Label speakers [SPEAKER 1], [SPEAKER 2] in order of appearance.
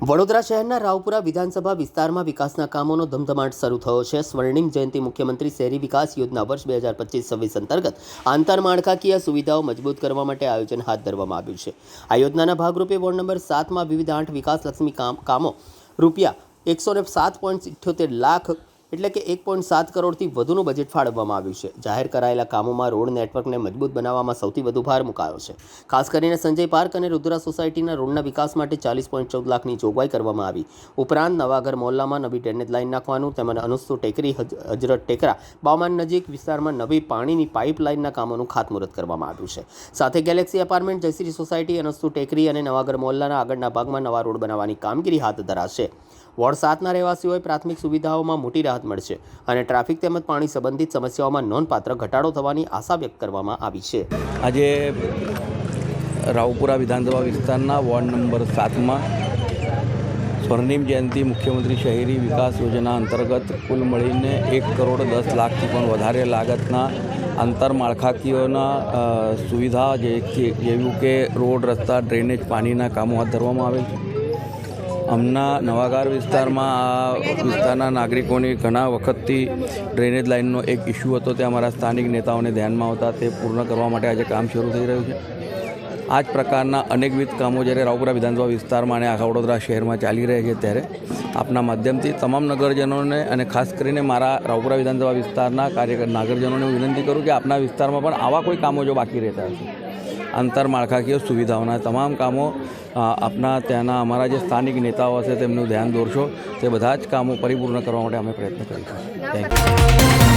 [SPEAKER 1] વડોદરા શહેરના રાવપુરા વિધાનસભા વિસ્તારમાં વિકાસના કામોનો ધમધમાટ શરૂ થયો છે. સ્વર્ણિમ જયંતિ મુખ્યમંત્રી શહેરી વિકાસ યોજના વર્ષ બે હજાર પચીસ છવ્વીસ અંતર્ગત આંતરમાળખાકીય સુવિધાઓ મજબૂત કરવા માટે આયોજન હાથ ધરવામાં આવ્યું છે. આ યોજનાના ભાગરૂપે વોર્ડ નંબર સાતમાં વિવિધ આઠ વિકાસલક્ષી કામ રૂપિયા એકસો ને સાત પોઈન્ટ સિત્યોતેર લાખ એટલે કે એક પોઈન્ટ સાત કરોડથી વધુનું બજેટ ફાળવવામાં આવ્યું છે. જાહેર કરાયેલા કામોમાં રોડ નેટવર્કને મજબૂત બનાવવામાં સૌથી વધુ ભાર મુકાયો છે. ખાસ કરીને સંજય પાર્ક અને રુદ્રા સોસાયટીના રોડના વિકાસ માટે ચાલીસ પોઈન્ટ ચૌદ લાખની જોગવાઈ કરવામાં આવી. ઉપરાંત નવાઘર મોહલ્લામાં નવી ડ્રેનેજ લાઇન નાખવાનું તેમજ અનુસ્તુ ટેકરી હજરત ટેકરા બાવમાન નજીક વિસ્તારમાં નવી પાણીની પાઇપલાઇનના કામોનું ખાતમુહૂર્ત કરવામાં આવ્યું છે. સાથે ગેલેક્સી એપાર્ટમેન્ટ, જયશ્રી સોસાયટી અનસ્તુ ટેકરી અને નવાગર મોહલ્લાના આગળના ભાગમાં નવા રોડ બનાવવાની કામગીરી હાથ ધરાશે. વોર્ડ સાતના રહેવાસીઓએ પ્રાથમિક સુવિધાઓમાં મોટી રાહત મળશે અને ટ્રાફિક તેમજ પાણી સંબંધિત સમસ્યાઓમાં નોંધપાત્ર ઘટાડો થવાની આશા વ્યક્ત કરવામાં આવી છે.
[SPEAKER 2] આજે રાવપુરા વિધાનસભા વિસ્તારના વોર્ડ નંબર સાતમાં સ્વર્ણિમ જયંતિ મુખ્યમંત્રી શહેરી વિકાસ યોજના અંતર્ગત કુલ મળીને એક કરોડ દસ લાખથી પણ વધારે લાગતના આંતરમાળખાકીયોના માળખાકીયોના સુવિધા જે જેવું કે રોડ, રસ્તા, ડ્રેનેજ, પાણીના કામો હાથ ધરવામાં આવેલ છે. હમણાં નવાગાર વિસ્તારમાં આ વિસ્તારના નાગરિકોની ઘણા વખતથી ડ્રેનેજ લાઇનનો એક ઇસ્યુ હતો. તે અમારા સ્થાનિક નેતાઓને ધ્યાનમાં આવતા તે પૂર્ણ કરવા માટે આજે કામ શરૂ થઈ રહ્યું છે. આ જ પ્રકારના અનેકવિધ કામો જ્યારે રાવપુરા વિધાનસભા વિસ્તારમાં અને આખા વડોદરા શહેરમાં ચાલી રહ્યા છે ત્યારે આપના માધ્યમથી તમામ નગરજનોને અને ખાસ કરીને મારા રાવપુરા વિધાનસભા વિસ્તારના કાર્ય નાગરજનોને હું વિનંતી કરું કે આપના વિસ્તારમાં પણ આવા કોઈ કામો જો બાકી રહેતા હશે. આંતરમાળખાકીય સુવિધાઓના તમામ કામો આપના ત્યાંના અમારા જે સ્થાનિક નેતાઓ હશે તેમનું ધ્યાન દોરશો. તે બધા જ કામો પરિપૂર્ણ કરવા માટે અમે પ્રયત્ન કરીશું. Thank you